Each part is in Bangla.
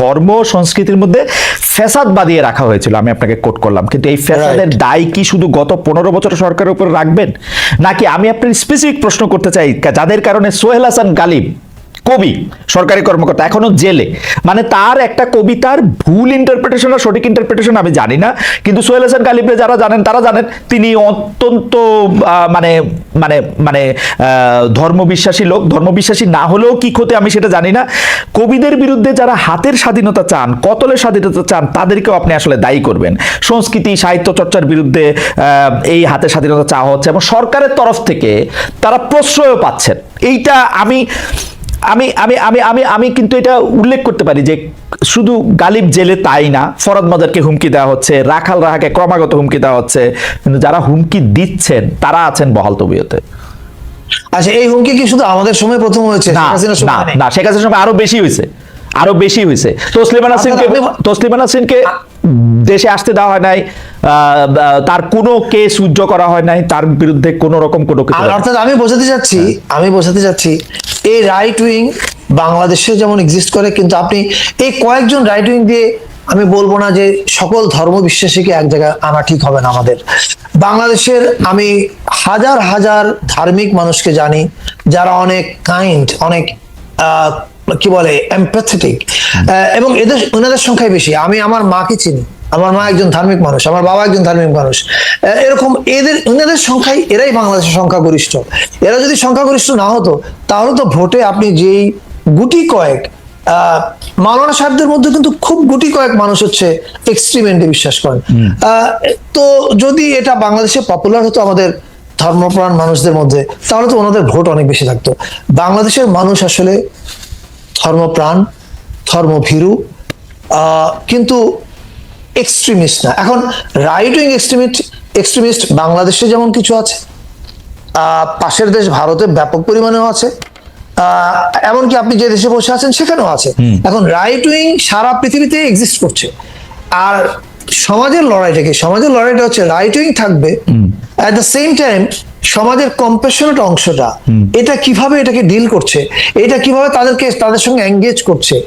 ধর্ম সংস্কৃতির মধ্যে ফ্যাসাদ বাদিয়ে রাখা হয়েছিল আমি আপনাকে কোট করলাম। কিন্তু এই ফ্যাসাদের দায় কি শুধু গত পনেরো বছর সরকারের উপর রাখবেন? নাকি আমি আপনার স্পেসিফিক প্রশ্ন করতে চাই যাদের কারণে সোহেল হাসান গালিব কবি, সরকারি কর্মকর্তা, এখনও জেলে। মানে তার একটা কবিতার ভুল ইন্টারপ্রিটেশন আর সঠিক ইন্টারপ্রিটেশন আমি জানি না। কিন্তু সোহেল হাসান গালিবরে যারা জানেন, তারা জানেন, তিনি অত্যন্ত মানে মানে মানে ধর্মবিশ্বাসী লোক। ধর্মবিশ্বাসী না হলেও কি ক্ষতি আমি সেটা জানি না। কবিদের বিরুদ্ধে যারা হাতের স্বাধীনতা চান, কতলের স্বাধীনতা চান, তাদেরকেও আপনি আসলে দায়ী করবেন। সংস্কৃতি, সাহিত্য চর্চার বিরুদ্ধে এই হাতের স্বাধীনতা চাওয়া হচ্ছে এবং সরকারের তরফ থেকে তারা প্রশ্রয় পাচ্ছেন। এইটা আমি আমি আমি আমি আমি আমি কিন্তু এটা উল্লেখ করতে পারি যে শুধু গালিব জেলে তাই না ফরদ মাজারকে হুমকি দেওয়া হচ্ছে রাখাল রাহাকে ক্রমাগত হুমকি দেওয়া হচ্ছে কিন্তু যারা হুমকি দিচ্ছেন তারা আছেন বহাল তবিয়তে। আচ্ছা এই হুমকি কি শুধু আমাদের সময় প্রথম হয়েছে? না না শেখ হাসিনার সময় আরও বেশি হয়েছে আরও বেশি হয়েছে। তসলিমা নাসরিনকে আপনি- তসলিমা নাসরিনকে দেশে আসতে দেওয়া হয় নাই তার কোনো কেস উজ্জ করা হয় নাই তার বিরুদ্ধে কোনো রকম কোনো অর্থাৎ আমি বোঝাতে চাচ্ছি আমি বোঝাতে চাচ্ছি এই রাইট উইং বাংলাদেশে যেমন এক্সিস্ট করে কিন্তু আপনি এই কয়েকজন রাইট উইং দিয়ে আমি বলব না যে সকল ধর্ম বিশ্বাসীকে এক জায়গায় আনা ঠিক হবে না আমাদের। বাংলাদেশের আমি হাজার হাজার ধার্মিক মানুষকে জানি যারা অনেক কাইন্ড অনেক আহ, কি বলে এমপ্যাথেটিক এবং এদের ওনাদের সংখ্যাই বেশি। আমি আমার মাকে চিনি। আমার মা একজন ধার্মিক মানুষ আমার বাবা একজন ধার্মিক মানুষ। এরকম এদের এনাদের সংখ্যাই এরাই বাংলাদেশের সংখ্যাগরিষ্ঠ। এরা যদি সংখ্যাগরিষ্ঠ না হতো তাহলে তো ভোটে আপনি যেই গুটি কয়েক মাওলানা সাহেবদের মধ্যে কিন্তু খুব গুটি কয়েক মানুষ হচ্ছে এক্সট্রিমেন্টে বিশ্বাস করেন। আহ, তো যদি এটা বাংলাদেশে পপুলার হতো আমাদের ধর্মপ্রাণ মানুষদের মধ্যে তাহলে তো ওনাদের ভোট অনেক বেশি থাকতো। বাংলাদেশের মানুষ আসলে ধর্মপ্রাণ ধর্মভীরু কিন্তু এক্সট্রিমিস্ট না। এখন রাইট উইং এক্সট্রিমিস্ট এক্সট্রিমিস্ট বাংলাদেশে যেমন কিছু আছে পাশের দেশ ভারতে ব্যাপক পরিমাণেও আছে আহ, এমনকি আপনি যে দেশে বসে আছেন সেখানেও আছে। এখন রাইট উইং সারা পৃথিবীতে এক্সিস্ট করছে। আর সমাজের লড়াইটা কি সমাজের লড়াইটা হচ্ছে রাইট উইং থাকবে অ্যাট দ্য সেম টাইম সমাজের কম্পেশনেট অংশটা এটা কীভাবে এটাকে ডিল করছে? এটা কীভাবে তাদেরকে তাদের সঙ্গে এঙ্গেজ করছে?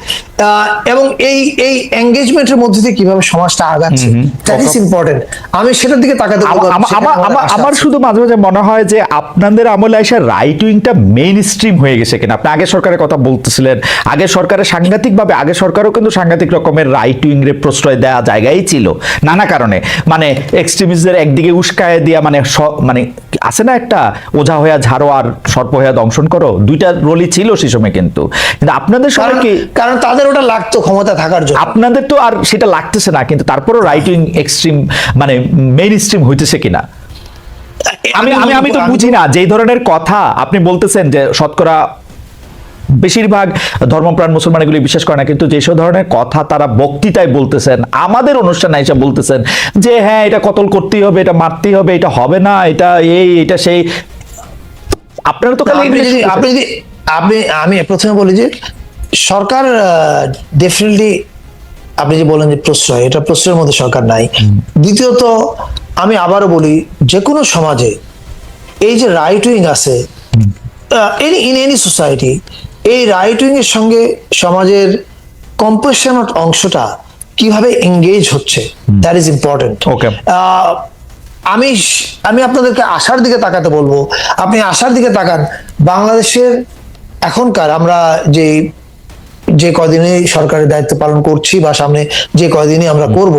এবং এই এই এঙ্গেজমেন্টের মধ্যে দিয়ে কীভাবে সমাজটা আগাচ্ছে? দ্যাট ইজ ইম্পর্টেন্ট আমি সেটার দিকে তাকাতে বলব, আমা- আমা- সেখানে আমা- আমাদের আমা- আশা আমার শুধু মাঝে মাঝে মনে হয় যে আপনাদের আমলে এসে রাইট উইংটা মেইন স্ট্রিম হয়ে গেছে কিনা। আপনি আগে সরকারের কথা বলতেছিলেন। আগে সরকারের সাংঘাতিক ভাবে আগে সরকারও কিন্তু সাংঘাতিক রকমের রাইট উইং রে প্রশ্রয় দেওয়া জায়গায় ছিল। নানা কারণে। মানে এক্সট্রিমিস্টদের একদিকে উস্কায় দিয়া মানে মানে আছে না একটা? ওঝা হইয়া ঝাড়ো আর সর্প হইয়া দংশন করো। দুইটা রোলই ছিল সেই সময় কিন্তু। কিন্তু আপনাদের সময় কি কারণ তাদের ওটা লাগতো ক্ষমতা থাকার জন্য। আপনাদের তো আর সেটা লাগতেছে না কিন্তু তারপরও রাইটিং এক্সট্রিম মানে মেইন স্ট্রিম হইতেছে কিনা? আমি আমি আমি তো বুঝি না যে ধরনের কথা আপনি বলতেছেন যে শতকরা বেশিরভাগ ধর্মপ্রাণ মুসলমান এগুলি বিশ্বাস করে না কিন্তু যেসব ধরনের কথা তারা বক্তৃতায় বলতেছেন আমাদের অনুষ্ঠানে এসে বলতেছেন যে হ্যাঁ এটা কতল করতেই হবে এটা মারতেই হবে এটা হবে না এটা এই এটা সেই। আপনারা তো খালি আপনি যদি আপনি যদি আপনি আমি প্রথমে বলি যে সরকার ডেফিনেটলি আপনি যে বলেন যে প্রশ্রয় এটা প্রশ্রয়ের মধ্যে সরকার নাই। দ্বিতীয়ত আমি আবারও বলি যে কোনো সমাজে এই যে রাইট উইং আছে এনি ইন এনি সোসাইটি এই রাইট উইং এর সঙ্গে সমাজের কম্পোশনাট অংশটা কীভাবে এঙ্গেজ হচ্ছে? দ্যাট ইজ ইম্পর্টেন্ট ওকে আমি আমি আপনাদেরকে আশার দিকে তাকাতে বলব। আপনি আশার দিকে তাকান। বাংলাদেশের এখনকার আমরা যে যে কদিনে সরকারের দায়িত্ব পালন করছি বা সামনে যে কদিনই আমরা করব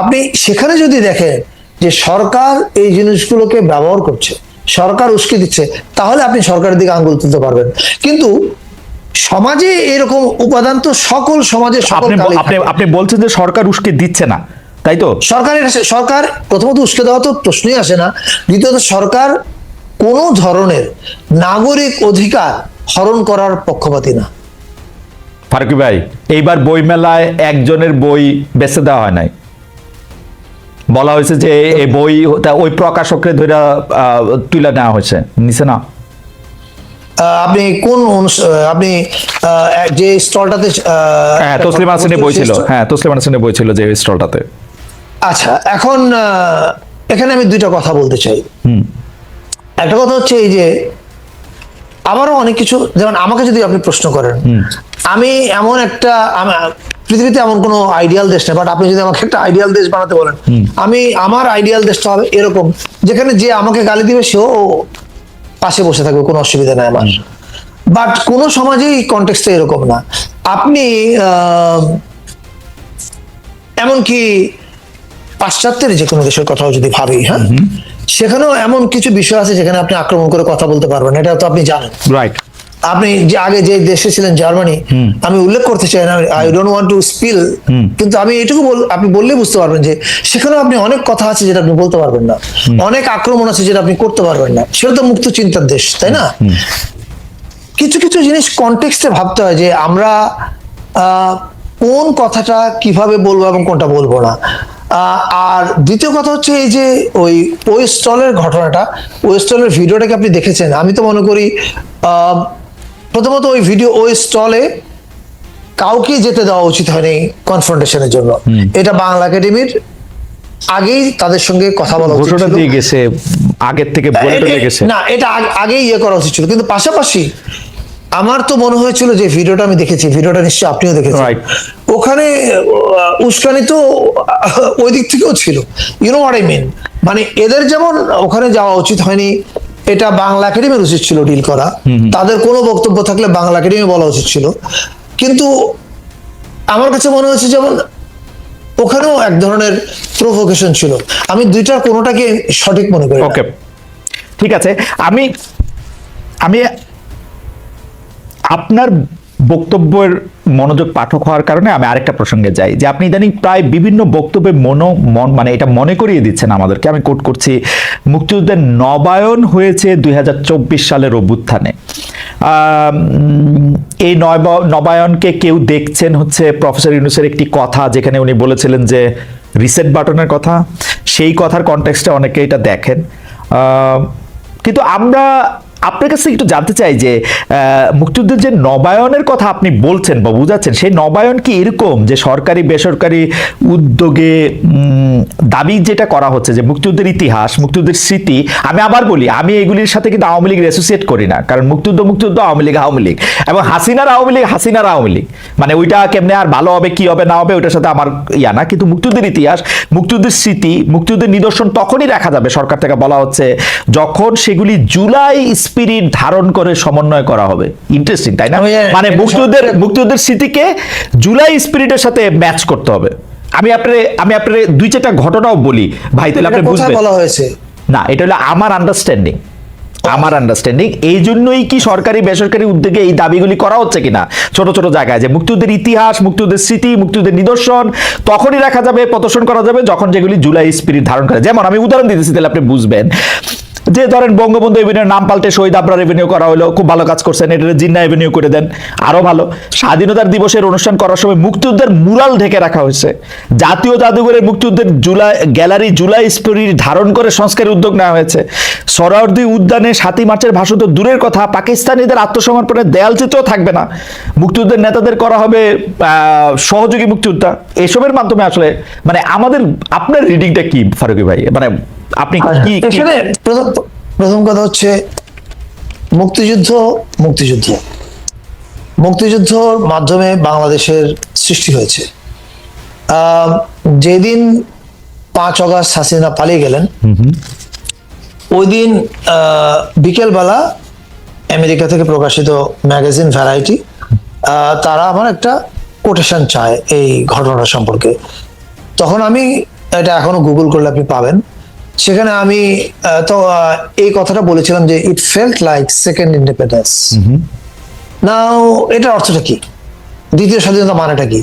আপনি সেখানে যদি দেখেন যে সরকার এই জিনিসগুলোকে ব্যবহার করছে সরকার উস্কে দিচ্ছে তাহলে আপনি সরকারের দিকে আঙ্গুল তুলতে পারবেন। কিন্তু সমাজে এরকম উপাদান তো সকল সমাজে সকল আপনি বলছেন যে সরকার উস্কে দিচ্ছে না তাই তো? সরকারের সরকার প্রথমত উস্কে দেওয়া তো প্রশ্নই আসে না দ্বিতীয়ত সরকার কোনো ধরনের নাগরিক অধিকার হরণ করার পক্ষপাতী না। ফারুকি ভাই এইবার বই মেলায় একজনের বই বেছে দেওয়া হয় নাই। বলা হয়েছে যে এই বই ওই প্রকাশকরে ধরে তুলে নেওয়া হয়েছে নিচে না? আপনি কোন আপনি যে স্টলটাতে হ্যাঁ তসলিমা হাসিনের বই ছিল হ্যাঁ তসলিমা হাসিনের বই ছিল যে স্টলটাতে। আচ্ছা এখন এখানে আমি দুইটা কথা বলতে চাই। একটা কথা হচ্ছে এই যে আবারও অনেক কিছু যেমন আমাকে যদি আপনি প্রশ্ন করেন আমি এমন একটা পৃথিবীতে এমন কোনো আইডিয়াল দেশ নেই বাট আপনি যদি আমাকে একটা আইডিয়াল দেশ বানাতে বলেন আমি আমার আইডিয়াল দেশটা হবে এরকম যেখানে যে আমাকে গালি দিবে সেও পাশে বসে থাকবে কোনো অসুবিধা নাই আমার। বাট কোন সমাজেই কন্টেক্সটা এরকম না। আপনি আহ, এমনকি পাশ্চাত্যের যে কোনো দেশের কথাও যদি ভাবি হ্যাঁ? সেখানেও এমন কিছু বিষয় আছে যেখানে আপনি আক্রমণ করে কথা বলতে পারবেন এটা তো আপনি জানেন। রাইট আপনি যে আগে যে দেশে ছিলেন জার্মানি আমি উল্লেখ করতে চাই না I don't want to spill কিন্তু আমি এটুকু বল আপনি বললেই বুঝতে পারবেন যে সেখানেও আপনি অনেক কথা আছে যেটা আপনি বলতে পারবেন না। অনেক আক্রমণ আছে যেটা আপনি করতে পারবেন না। সেটা তো মুক্ত চিন্তার দেশ তাই না? কিছু কিছু জিনিস কনটেক্সটে ভাবতে হয় যে আমরা আহ, কোন কথাটা কীভাবে বলব এবং কোনটা বলব না। আহ, আর দ্বিতীয় কথা হচ্ছে এই যে ওই ওয়েস্টলের ঘটনাটা ওয়েস্টলের ভিডিওটাকে আপনি দেখেছেন। আমি তো মনে করি আহ, প্রথমত ওই ভিডিও ওই স্টলে কাউকে যেতে দেওয়া উচিত হয়নি কনফ্রন্টেশনের জন্য। এটা বাংলা একাডেমির আগেই তাদের সঙ্গে কথা বলা উচিত ঘোষণা দিয়ে গেছে আগের থেকে বলে গেছে। না এটা আগেই ইয়ে করা উচিত ছিল। কিন্তু পাশাপাশি আমার তো মনে হয়েছিল যে ভিডিওটা আমি দেখেছি ভিডিওটা নিশ্চয়ই আপনিও দেখেছেন. ওখানে উস্কানি তো ওই দিক থেকেও ছিল। ইউনো হোয়াট আই মিন মানে এদের যেমন ওখানে যাওয়া উচিত হয়নি এটা বাংলা একাডেমির উচিত ছিল ডিল করা। তাদের কোনো বক্তব্য থাকলে বাংলা একাডেমি বলা উচিত ছিল। কিন্তু আমার কাছে মনে হচ্ছে যেমন ওখানেও এক ধরনের প্রভোকেশন ছিল। আমি দুইটার কোনোটাকে সঠিক মনে করি ওকে ঠিক আছে। আমি আমি আপনার বক্তব্যের মনোযোগ পাঠক হওয়ার কারণে আমি আরেকটা প্রসঙ্গে যাই, যে আপনি ইদানিং প্রায় বিভিন্ন বক্তব্যে মনো, মন মানে এটা মনে করিয়ে দিচ্ছেন আমাদেরকে। আমি কোট করছি, মুক্তিযুদ্ধের নবায়ন হয়েছে দু হাজার চব্বিশ সালের অভ্যুত্থানে। এই নব- নবায়নকে কেউ দেখছেন হচ্ছে প্রফেসর ইউনুসের একটি কথা, যেখানে উনি বলেছিলেন যে রিসেট বাটনের কথা। সেই কথার কনটেক্সটে অনেকে এটা দেখেন। কিন্তু আমরা আপনার কাছে একটু জানতে চাই যে মুক্তিযুদ্ধের যে নবায়নের কথা আপনি বলছেন বা বুঝাচ্ছেন, সেই নবায়ন কি এরকম যে সরকারি, বেসরকারি উদ্যোগে দাবি যেটা করা হচ্ছে যে মুক্তিযুদ্ধের ইতিহাস, মুক্তিযুদ্ধের স্মৃতি, আমি আবার বলি, আমি এগুলির সাথে কিন্তু আওয়ামী লীগ অ্যাসোসিয়েট করি না। কারণ মুক্তিযুদ্ধ মুক্তিযুদ্ধ আওয়ামী লীগ আওয়ামী লীগ। এবং হাসিনার আওয়ামী লীগ, হাসিনার আওয়ামী লীগ। মানে ওইটা কেমনে আর ভালো হবে, কি হবে, না হবে, ওইটার সাথে আমার ইয়া না। কিন্তু মুক্তিযুদ্ধের ইতিহাস, মুক্তিযুদ্ধের স্মৃতি, মুক্তিযুদ্ধের নিদর্শন তখনই রাখা যাবে সরকার থেকে বলা হচ্ছে, যখন সেগুলি জুলাই স্পিরিট ধারণ করে সমন্বয় করা হবে। ইন্টারেস্টিং তাই না? মানে মুক্তিযুদ্ধের মুক্তিযুদ্ধের স্মৃতিকে জুলাই স্পিরিটের সাথে ম্যাচ করতে হবে। আমি আপনার আমি আপনার দুই চারটা ঘটনাও বলি। ভাই তাহলে আপনি বুঝবেন। বলা হয়েছে? না এটা হলো আমার আন্ডারস্ট্যান্ডিং আমার আন্ডারস্ট্যান্ডিং এই জন্যই কি সরকারি বেসরকারি উদ্যোগে এই দাবিগুলি করা হচ্ছে কিনা? ছোট ছোট জায়গায় যে মুক্তিযুদ্ধের ইতিহাস মুক্তিযুদ্ধের স্মৃতি মুক্তিযুদ্ধের নিদর্শন তখনই রাখা যাবে প্রদর্শন করা যাবে যখন যেগুলি জুলাই স্পিরিট ধারণ করে। যেমন আমি উদাহরণ দিতেছি তাহলে আপনি বুঝবেন। যে ধরেন বঙ্গবন্ধু এভিনিউর নাম পাল্টে শহীদ আবরার এভিনিউ করা হলো, খুব ভালো কাজ করছেন এটা জিন্না এভিনিউ করে দেন, আরও ভালো। স্বাধীনতার দিবসের অনুষ্ঠান করার সময় মুক্তিযুদ্ধের মুরাল ঢেকে রাখা হয়েছে। জাতীয় জাদুঘরের মুক্তিযুদ্ধের জুলাই, গ্যালারি জুলাই স্টোরির ধারণ করে সংস্কারের উদ্যোগ নেওয়া হয়েছে। সরাওয়ার্দী উদ্যানে সাতই মার্চের ভাষণ তো দূরের কথা, পাকিস্তানিদের আত্মসমর্পণের দেয়াল চিত্রও থাকবে না। মুক্তিযুদ্ধের নেতাদের করা হবে সহযোগী মুক্তিযোদ্ধা। এসবের মাধ্যমে আসলে মানে আমাদের, আপনার রিডিংটা কি, ফারুকি ভাই? মানে আপনি কি প্রথম কথা হচ্ছে মুক্তিযুদ্ধ মুক্তিযুদ্ধ। মুক্তিযুদ্ধর মাধ্যমে বাংলাদেশের সৃষ্টি হয়েছে। যেদিন পাঁচ অগাস্ট হাসিনা পালিয়ে গেলেন ওই দিন আহ, বিকেলবেলা আমেরিকা থেকে প্রকাশিত ম্যাগাজিন ভ্যারাইটি তারা আমার একটা কোটেশন চায় এই ঘটনা সম্পর্কে। তখন আমি এটা এখনও গুগল করলে আপনি পাবেন। সেখানে আমি তো এই কথাটা বলেছিলাম যে it felt like second independence now এটার অর্থটা কি? দ্বিতীয় স্বাধীনতা মানেটা কি?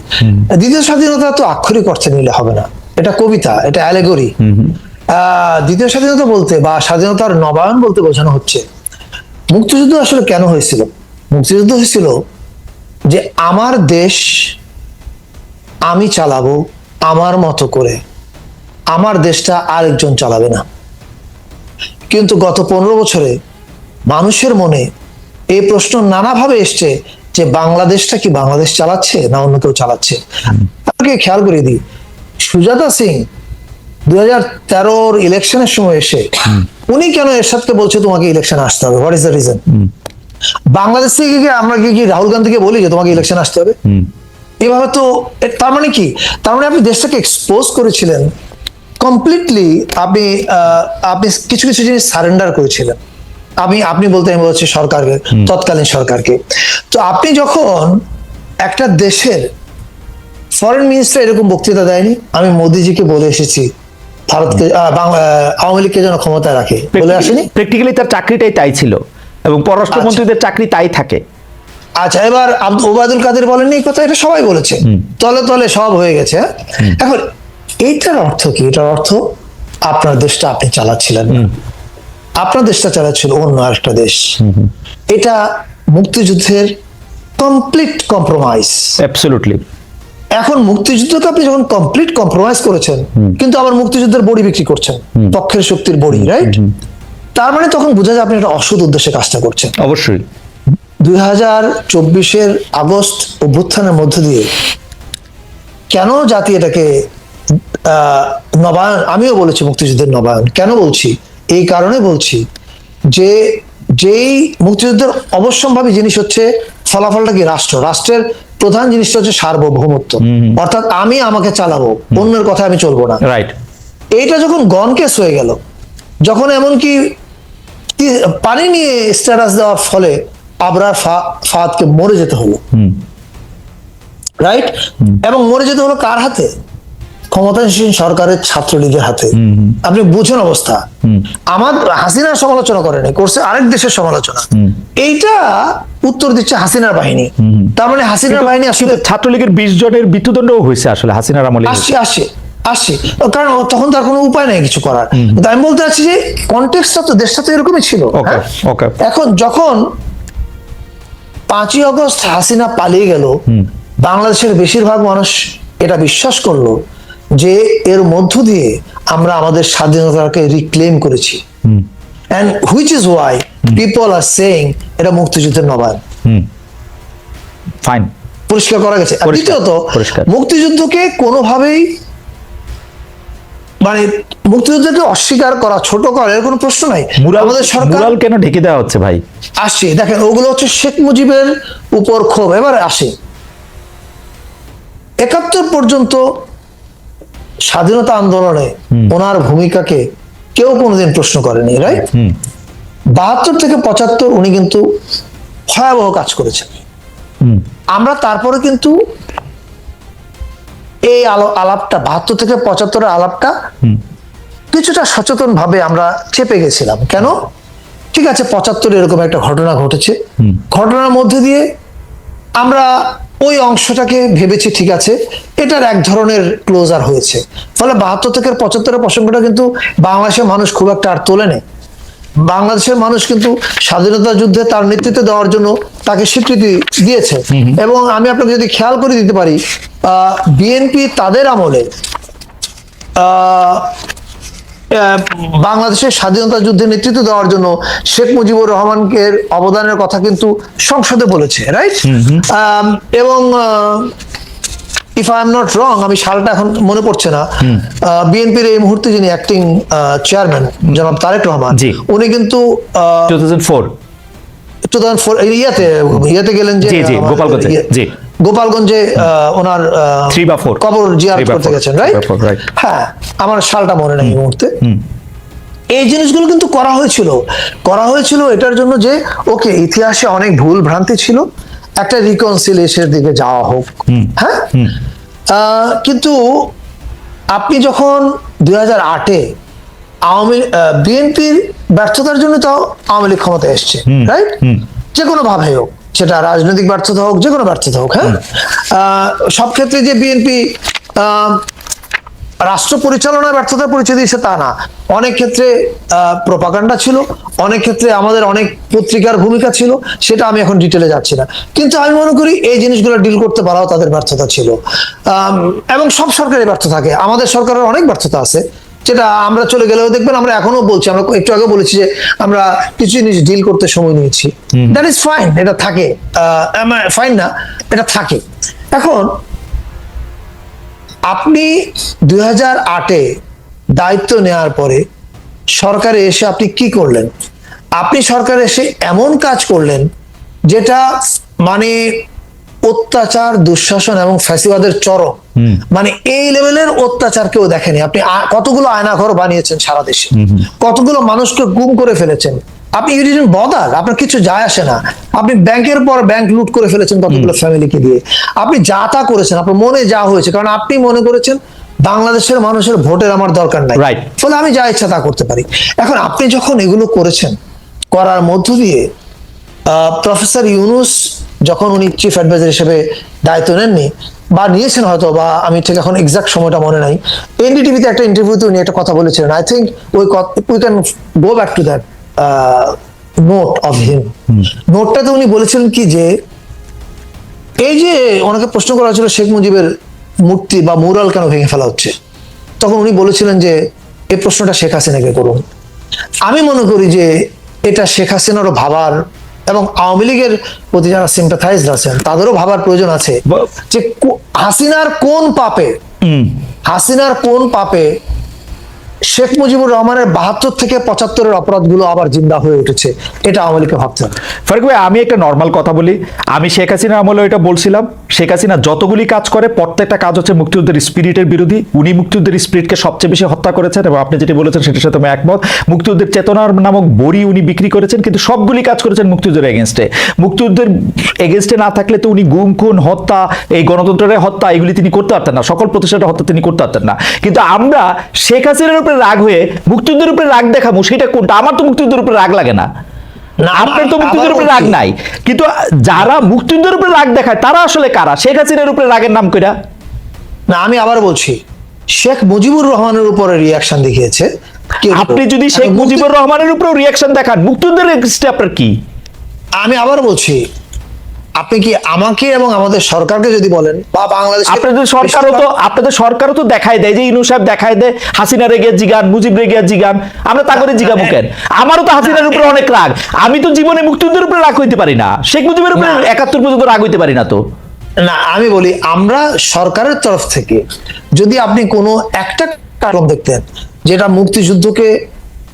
দ্বিতীয় স্বাধীনতা তো আক্ষরিক অর্থে নিলে হবে না। এটা কবিতা এটা অ্যালেগরি দ্বিতীয় স্বাধীনতা বলতে বা স্বাধীনতার নবায়ন বলতে বোঝানো হচ্ছে মুক্তিযুদ্ধ আসলে কেন হয়েছিল? মুক্তিযুদ্ধ হয়েছিল যে আমার দেশ আমি চালাবো আমার মতো করে। আমার দেশটা আরেকজন চালাবে না। কিন্তু গত পনেরো বছরে মানুষের মনে এই প্রশ্ন নানাভাবে এসছে যে বাংলাদেশটা কি বাংলাদেশ চালাচ্ছে না অন্য কেউ চালাচ্ছে? আপনাকে খেয়াল করে দিই। সুজাতা সিং দুই হাজার তেরোর ইলেকশনের সময় এসে উনি কেন এরশাদকে বলছে তোমাকে ইলেকশন আসতে হবে? What is the reason Bangladesh থেকে কি আমরা কি কি রাহুল গান্ধীকে বলি যে তোমাকে ইলেকশন আসতে হবে? এভাবে তো তার মানে কি? তার মানে আপনি দেশটাকে এক্সপোজ করেছিলেন কমপ্লিটলি আপনি আপনি কিছু কিছু জিনিস সারেন্ডার করেছিলেন। আমি আপনি বলতে আমি বলছি সরকারকে তৎকালীন সরকারকে। তো আপনি যখন একটা দেশের ফরেন মিনিস্টার এরকম বক্তৃতা দেয়নি আমি মোদিজিকে বলে এসেছি ভারতকে আওয়ামী লীগকে যেন ক্ষমতায় রাখে বলে আসেনি? প্র্যাকটিক্যালি তার চাকরিটাই তাই ছিল এবং পররাষ্ট্রমন্ত্রীদের চাকরি তাই থাকে। আচ্ছা এবার ওবায়দুল কাদের বলেননি এই কথা এটা সবাই বলেছে। তলে তলে সব হয়ে গেছে হ্যাঁ? এখন এইটার অর্থ কি? এটার অর্থ আপনার দেশটা আপনি চালাচ্ছিলেন আপনার দেশটা চালাচ্ছিল অন্য আরেকটা দেশ। এটা মুক্তিযুদ্ধের কমপ্লিট কম্প্রোমাইজ অ্যাবসলুটলি এখন মুক্তিযুদ্ধকে আপনি যখন কমপ্লিট কম্প্রোমাইজ করেছেন কিন্তু আবার মুক্তিযুদ্ধের বড়ি বিক্রি করছেন পক্ষের শক্তির বড়ি রাইট তার মানে তখন বোঝা যায় আপনি একটা অসৎ উদ্দেশ্যে কাজটা করছেন। অবশ্যই। দুই হাজার চব্বিশের আগস্ট অভ্যুত্থানের মধ্য দিয়ে কেন জাতি এটাকে নবায়ন আমিও বলেছি মুক্তিযুদ্ধের নবায়ন। কেন বলছি? এই কারণে বলছি যে যেই মুক্তিযুদ্ধের অবশ্যম্ভাবী জিনিস হচ্ছে ফলাফলটা কি? রাষ্ট্র। রাষ্ট্রের প্রধান জিনিসটা হচ্ছে সার্বভৌমত্ব। অর্থাৎ আমি আমাকে চালাবো অন্যের কথা আমি চলবো না। রাইট এইটা যখন গন কেস হয়ে গেল যখন এমনকি পানি নিয়ে স্ট্যাটাস দেওয়ার ফলে আবরার ফা- ফাহাদকে মরে যেতে হলো। রাইট এবং মরে যেতে হলো কার হাতে? ক্ষমতাসীন সরকারের ছাত্রলীগের হাতে। আপনি বুঝুন অবস্থা। আমার হাসিনার সমালোচনা করেনি করছে আরেক দেশের সমালোচনা। এইটা উত্তর দিচ্ছে হাসিনার বাহিনী। তার মানে হাসিনার বাহিনী আসলে ছাত্রলীগের বিশ জনের মৃত্যুদণ্ডও হয়েছে আসলে হাসিনার আমলে আসছে আসছে আসছে। কারণ তখন তার কোনো উপায় নেই কিছু করার। কিন্তু আমি বলতে চাচ্ছি যে কন্টেক্সটা তো দেশটা তো এরকমই ছিল ওকে হ্যাঁ? ওকে এখন যখন পাঁচই অগস্ট হাসিনা পালিয়ে গেল বাংলাদেশের বেশিরভাগ মানুষ এটা বিশ্বাস করল যে এর মধ্য দিয়ে আমরা আমাদের স্বাধীনতাকে রিক্লেম করেছি। And which is why people are saying এটা মুক্তিযুদ্ধের নবায়ন ফাইন পরিষ্কার করা গেছে। দ্বিতীয়ত মুক্তিযুদ্ধকে কোনোভাবেই মানে মুক্তিযুদ্ধকে অস্বীকার করা ছোট করা এর কোনো প্রশ্ন নাই। আমাদের সরকার কেন ঢেকে দেওয়া হচ্ছে ভাই? আসছে। দেখেন ওগুলো হচ্ছে শেখ মুজিবের উপর ক্ষোভ। এবারে আসে। একাত্তর পর্যন্ত স্বাধীনতা আন্দোলনে ওনার ভূমিকাকে কেউ কোনোদিন প্রশ্ন করেনি রাইট বাহাত্তর থেকে পঁচাত্তর উনি কিন্তু ভয়াবহ কাজ করেছেন। আমরা তারপরে কিন্তু এই আলো আলাপটা বাহাত্তর থেকে পঁচাত্তরের আলাপটা কিছুটা সচেতন ভাবে আমরা চেপে গেছিলাম। কেন? ঠিক আছে পঁচাত্তর এরকম একটা ঘটনা ঘটেছে। ঘটনার মধ্যে দিয়ে আমরা ওই অংশটাকে ভেবেছি ঠিক আছে এটার এক ধরনের ক্লোজার হয়েছে। ফলে বাহাত্তর থেকে পঁচাত্তরের প্রসঙ্গটা কিন্তু বাংলাদেশের মানুষ খুব একটা আর তোলে নেই বাংলাদেশের মানুষ কিন্তু স্বাধীনতা যুদ্ধে তার নেতৃত্ব দেওয়ার জন্য তাকে স্বীকৃতি দিয়েছে। এবং আমি আপনাকে যদি খেয়াল করে দিতে পারি বিএনপি তাদের আমলে বাংলাদেশের স্বাধীনতা যুদ্ধে নেতৃত্ব দেওয়ার জন্য শেখ মুজিবুর রহমানকে অবদানের কথা কিন্তু সংসদে বলেছে রাইট এবং if I am not wrong আমি সালটা এখন মনে পড়ছে না। বিএনপির এই মুহূর্তে যিনি অ্যাক্টিং চেয়ারম্যান জনাব তারেক রহমান উনি কিন্তু two thousand four two thousand four ইয়াতে ইয়াতে গেলেন যে জি, জি, গোপালগঞ্জে, জি। গোপালগঞ্জে ওনার Three বা four? কবর জিয়ারত করতে গেছেন রাইট. হ্যাঁ আমার সালটা মনে নেই এই মুহূর্তে। এই জিনিসগুলো কিন্তু করা হয়েছিল। করা হয়েছিল এটার জন্য যে ওকে ইতিহাসে অনেক ভুল ভ্রান্তি ছিল। একটা রিকনসিলিয়েশনের দিকে যাওয়া হোক। হ্যাঁ? কিন্তু আপনি যখন দুই হাজার আটে আওয়ামী বিএনপির ব্যর্থতার জন্য তো আওয়ামী লীগ ক্ষমতায় এসছে রাইট যে কোনো ভাবে হোক। সেটা রাজনৈতিক ব্যর্থতা হোক যে কোনো ব্যর্থতা হোক হ্যাঁ? সব ক্ষেত্রে যে বিএনপি রাষ্ট্র পরিচালনার ব্যর্থতার পরিচয় দিয়েছে তা না। অনেক ক্ষেত্রে প্রপাগান্ডা ছিল অনেক ক্ষেত্রে আমাদের অনেক পত্রিকার ভূমিকা ছিল সেটা আমি এখন ডিটেলে যাচ্ছি না। কিন্তু আমি মনে করি এই জিনিসগুলো ডিল করতে পারাও তাদের ব্যর্থতা ছিল। এবং সব সরকারের ব্যর্থ থাকে। আমাদের সরকারের অনেক ব্যর্থতা আছে। যেটা আমরা চলে গেলেও দেখবেন আমরা এখনও বলছি আমরা একটু আগে বলেছি যে আমরা কিছু জিনিস ডিল করতে সময় নিয়েছি। দ্যাট ইজ ফাইন এটা থাকে। ফাইন না? এটা থাকে। এখন আপনি দুই হাজার আটে দায়িত্ব নেওয়ার পরে সরকারে এসে আপনি কি করলেন? আপনি সরকারে এসে এমন কাজ করলেন যেটা মানে অত্যাচার দুঃশাসন এবং ফ্যাসিবাদের চরম। মানে এই লেভেলের অত্যাচার কেউ দেখেনি। আপনি কতগুলো আয়নাঘর বানিয়েছেন সারা দেশে? কতগুলো মানুষকে গুম করে ফেলেছেন? আপনি ইউডিডেন্ট বদার আপনার কিছু যায় আসে না। আপনি ব্যাংকের পর ব্যাংক লুট করে ফেলেছেন কতগুলো ফ্যামিলিকে দিয়ে। আপনি যা তা করেছেন আপনার মনে যা হয়েছে কারণ আপনি মনে করেছেন বাংলাদেশের মানুষের ভোটের আমার দরকার নাই। Right. ফলে আমি যা ইচ্ছা তা করতে পারি। এখন আপনি যখন এগুলো করেছেন করার মধ্য দিয়ে প্রফেসর ইউনুস যখন উনি চিফ অ্যাডভাইজার হিসেবে দায়িত্ব নেননি বা নিয়েছেন হয়তো বা আমি ঠিক এখন এক্সাক্ট সময়টা মনে নাই। এনডিটিভিতে একটা ইন্টারভিউতে উনি একটা কথা বলেছিলেন। I think we we can go back to that note of him. নোটটাতে উনি বলেছিলেন কি যে এই যে ওনাকে প্রশ্ন করা হয়েছিল শেখ মুজিবের মূর্তি বা মুরাল কেন ভেঙে ফেলা হচ্ছে তখন উনি বলেছিলেন যে এই প্রশ্নটা শেখ হাসিনাকে করুন। আমি মনে করি যে এটা শেখ হাসিনারও ভাবার এবং আওয়ামী লীগের প্রতি যারা সিম্পাথাইজ আছেন তাদেরও ভাবার প্রয়োজন আছে যে হাসিনার কোন পাপে হাসিনার কোন পাপে শেখ মুজিবুর রহমানের বাহাত্তর থেকে পঁচাত্তরের অপরাধগুলো আবার জিন্দা হয়ে উঠেছে এটা আওয়ামী লীগকে ভাবতে হবে। ফারুক ভাই আমি একটা নর্মাল কথা বলি। আমি শেখ হাসিনা আমলে এটা বলছিলাম। শেখ হাসিনা যতগুলি কাজ করে, প্রত্যেকটা কাজ হচ্ছে মুক্তিযুদ্ধের স্পিরিটের বিরোধী। উনি মুক্তিযুদ্ধের স্পিরিটকে সবচেয়ে বেশি হত্যা করেছেন এবং আপনি যেটি বলেছেন সেটার সাথে আমি একমত। মুক্তিযুদ্ধের চেতনার নামক বড়ি উনি বিক্রি করেছেন, কিন্তু সবগুলি কাজ করেছেন মুক্তিযুদ্ধের এগেনস্টে মুক্তিযুদ্ধের এগেনস্টে না থাকলে তো উনি গুম, খুন, হত্যা, এই গণতন্ত্রের হত্যা, এগুলি তিনি করতে পারতেন না। সকল প্রতিষ্ঠানের হত্যা তিনি করতে পারতেন না। কিন্তু আমরা শেখ হাসিনার উপরে রাগ হয়ে মুক্তিযুদ্ধের উপরে রাগ দেখাবো, সেটা কোনটা? আমার তো মুক্তিযুদ্ধের উপরে রাগ লাগে না। না, আপনার তো মুক্তিযুদ্ধের উপরে রাগ নাই। কিন্তু যারা মুক্তিযুদ্ধের উপরে রাগ দেখায় তারা আসলে কারা? শেখ হাসিনার উপরে রাগের নাম কইরা? না আমি আবার বলছি শেখ মুজিবুর রহমানের উপরে রিয়াকশন দেখিয়েছে। আপনি যদি শেখ মুজিবুর রহমানের উপরে রিয়াকশন দেখান মুক্তিযুদ্ধের আপনার কি? আমি আবার বলছি আপনি কি আমাকে এবং আমাদের সরকারকে যদি বলেন বা বাংলাদেশ আপনাদের সরকারও তো আপনাদের সরকারও তো দেখায় দেয় যে ইনু সাহেব দেখায় দেয় হাসিনা রেগে জিগান মুজিব রেগে জিগান আমরা তা করে জিগাবো কেন? আমারও তো হাসিনার উপরে অনেক রাগ। আমি তো জীবনে মুক্তিযুদ্ধের উপরে রাগ হইতে পারি না। শেখ মুজিবের উপরে। একাত্তর পর্যন্ত রাগ হইতে পারি না তো। না আমি বলি আমরা সরকারের তরফ থেকে যদি আপনি কোনো একটা কারণ দেখতেন যেটা মুক্তিযুদ্ধকে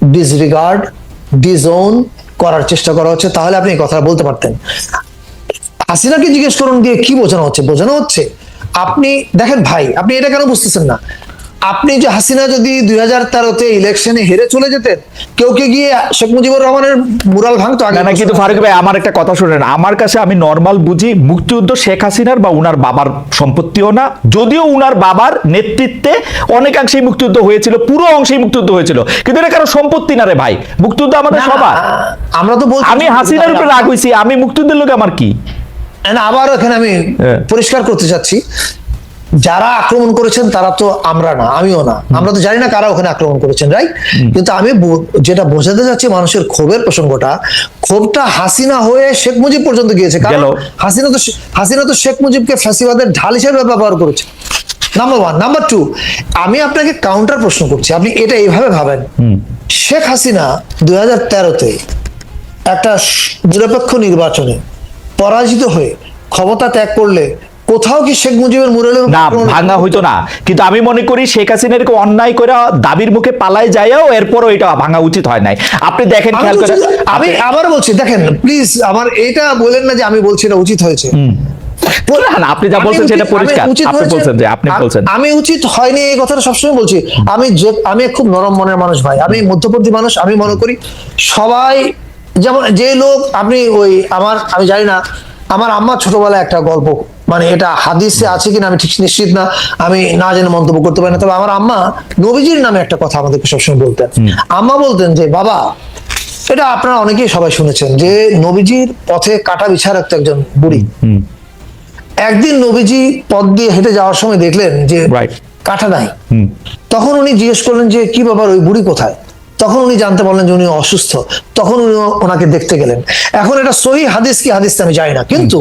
ডিসরিগার্ড ডিজোন করার চেষ্টা করা হচ্ছে তাহলে আপনি কথা বলতে পারতেন। হাসিনাকে জিজ্ঞেস করুন দিয়ে কি বোঝানো হচ্ছে? বোঝানো হচ্ছে আপনি দেখেন ভাই আপনি এটা কেন বুঝতেছেন না? আপনি যে হাসিনা যদি দুই হাজার তেরোতে ইলেকশনে হেরে চলে যেতেন কেউ কে গিয়ে শেখ মুজিবুর রহমানের মুরাল ভাঙতো আগে? না কিন্তু ফারুক ভাই আমার একটা কথা শুনেন। আমার কাছে আমি নর্মাল বুঝি মুক্তিযুদ্ধ শেখ হাসিনার বা উনার বাবার সম্পত্তিও না। যদিও উনার বাবার নেতৃত্বে অনেকাংশেই মুক্তিযুদ্ধ হয়েছিল পুরো অংশেই মুক্তিযুদ্ধ হয়েছিল। কিন্তু এটা কারও সম্পত্তি না রে ভাই। মুক্তিযুদ্ধ আমাদের সবার। আমরা তো বলছি আমি হাসিনার উপরে রাগ হইছি আমি মুক্তিযুদ্ধের লোক আমার কি? আবারও এখানে আমি। পরিষ্কার করতে চাচ্ছি যারা আক্রমণ করেছেন তারা তো আমরা না আমিও না। আমরা তো জানি না কারা ওখানে আক্রমণ করেছেন রাইট কিন্তু আমি যেটা বোঝাতে চাচ্ছি মানুষের ক্ষোভের প্রসঙ্গটা ক্ষোভটা হাসিনা হয়ে শেখ মুজিব পর্যন্ত গিয়েছে। কারণ হাসিনা তো হাসিনা তো শেখ মুজিবকে ফ্যাসিবাদের ঢাল হিসেবে ব্যবহার করেছে। নাম্বার ওয়ান নাম্বার টু আমি আপনাকে কাউন্টার প্রশ্ন করছি। আপনি এটা এইভাবে ভাবেন। শেখ হাসিনা দুই হাজার তেরোতে একটা নিরপেক্ষ নির্বাচনে পরাজিত হয়ে ক্ষমতা ত্যাগ করলে কোথাও কি শেখ মুজিবের মুরালের না ভাঙা হইতো না। কিন্তু আমি মনে করি শেখ হাসিনা এরকম অন্যায় করে দাবির মুখে পালায় যায়ও এরপরও এটা ভাঙা উচিত হয় নাই। আপনি দেখেন খেয়াল করে আমি আবার বলছি দেখেন প্লিজ আমার এটা বলেন না যে আমি বলছি এটা উচিত হয়েছে। আপনি যা বলছেন উচিত- সেটা পরিষ্কার। আপনি বলছেন যে, আপনি বলছেন। আমি উচিত হয়নি এই কথাটা সবসময় বলছি। আমি আমি খুব নরম মনের মানুষ ভাই। আমি মধ্যপন্থী মানুষ। আমি মনে করি সবাই যেমন যে লোক আপনি ওই আমার আমি জানি না আমার আম্মা ছোটবেলায় একটা গল্প মানে এটা হাদিসে আছে কিনা আমি ঠিক নিশ্চিত না আমি না জেনে মন্তব্য করতে পারি না তবে আমার আম্মা নবীজির নামে একটা কথা আমাদেরকে সবসময় বলতেন। আম্মা বলতেন যে বাবা এটা আপনারা অনেকেই সবাই শুনেছেন যে নবীজির পথে কাটা বিছার একটা একজন বুড়ি। একদিন নবীজি পথ দিয়ে হেঁটে যাওয়ার সময় দেখলেন যে. কাটা নাই। তখন উনি জিজ্ঞেস করলেন যে কি ব্যাপার ওই বুড়ি কোথায়? তখন উনি জানতে পারলেন যে উনি অসুস্থ। তখন উনি ওনাকে দেখতে গেলেন। এখন এটা সহি হাদিস কি হাদিস আমি জানি না। কিন্তু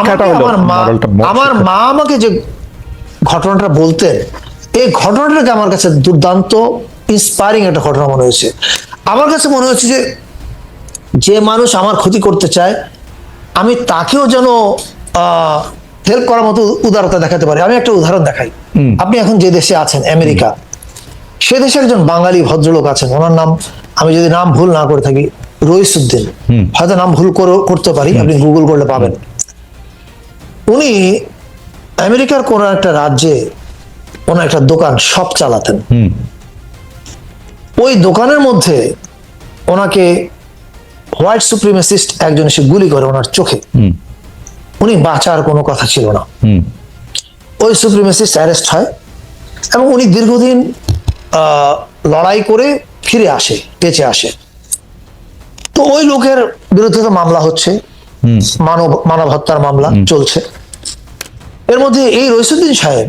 আমার মা আমার মা আমাকে যে ঘটনাটা বলতেন এই ঘটনাটাকে আমার কাছে দুর্দান্ত ইন্সপায়ারিং একটা ঘটনা মনে হয়েছে। আমার কাছে মনে হচ্ছে যে যে মানুষ আমার ক্ষতি করতে চায় আমি তাকেও যেন হেল্প করার মতো উদারতা দেখাতে পারি। আমি একটা উদাহরণ দেখাই। আপনি এখন যে দেশে আছেন আমেরিকা। সে দেশে একজন বাঙালি ভদ্রলোক আছেন। ওনার নাম আমি যদি নাম ভুল না করে থাকি রইসুদ্দিন। হয়তো নাম ভুল করতে পারি আপনি গুগল করলে পাবেন। উনি আমেরিকার কোন একটা রাজ্যে ওনার একটা দোকান শপ চালাতেন। ওই দোকানের মধ্যে ওনাকে হোয়াইট সুপ্রিমেসিস্ট একজন এসে গুলি করে ওনার চোখে। উনি বাঁচার কোনো কথা ছিল না। ওই সুপ্রিমেসিস্ট অ্যারেস্ট হয় এবং উনি দীর্ঘদিন লড়াই করে ফিরে আসে বেঁচে আসে। তো ওই লোকের বিরুদ্ধে তো মামলা হচ্ছে। মানব মানব হত্যার মামলা চলছে। এর মধ্যে এই রইসুদ্দিন সাহেব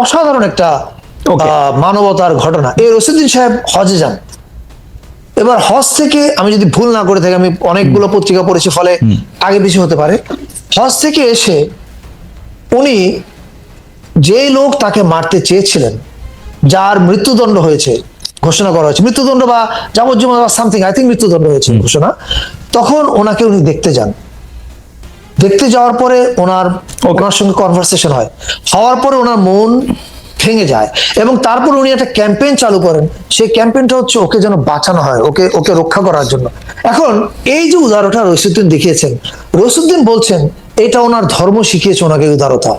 অসাধারণ একটা মানবতার ঘটনা। এই রইসুদ্দিন সাহেব হজে যান। এবার হজ থেকে আমি যদি ভুল না করে থাকি আমি অনেকগুলো পত্রিকা পড়েছি ফলে আগে পিছু হতে পারে। হজ থেকে এসে উনি যেই লোক তাকে মারতে চেয়েছিলেন যার মৃত্যুদণ্ড হয়েছে ঘোষণা করা হয়েছে। মৃত্যুদণ্ড বা যাবজ্জীবন বা সামথিং আই থিঙ্ক মৃত্যুদণ্ড হয়েছে ঘোষণা। তখন ওনাকে উনি দেখতে যান। দেখতে যাওয়ার পরে ওনার ওনার সঙ্গে কনভারসেশন হয়। হওয়ার পরে ওনার মন ভেঙে যায় এবং তারপর উনি একটা ক্যাম্পেইন চালু করেন। সেই ক্যাম্পেইনটা হচ্ছে ওকে যেন বাঁচানো হয় ওকে ওকে রক্ষা করার জন্য। এখন এই যে উদারতা রইসুদ্দিন দেখিয়েছেন রইসুদ্দিন বলছেন এটা ওনার ধর্ম শিখিয়েছে ওনাকে উদারতা।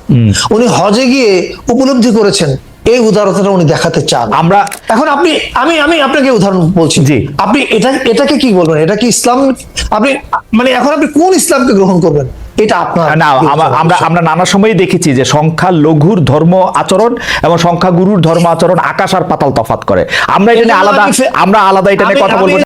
উনি হজে গিয়ে উপলব্ধি করেছেন এই উদারতাটা উনি দেখাতে চান। আমরা এখন আপনি আমি আমি আপনাকে উদাহরণ বলছি। জি। আপনি এটা এটাকে কি বলবেন? এটা কি ইসলাম? আপনি মানে এখন আপনি কোন ইসলামকে গ্রহণ করবেন? এটা আপনার না আমরা আমরা নানা সময়ই দেখেছি যে সংখ্যা লঘুর ধর্ম আচরণ এবং সংখ্যা গুরুর ধর্ম আচরণ আকাশ আর পাতাল তফাত করে। আমরা এটা নিয়ে আলাদা আমি আমরা আলাদা এটা নিয়ে কথা বলব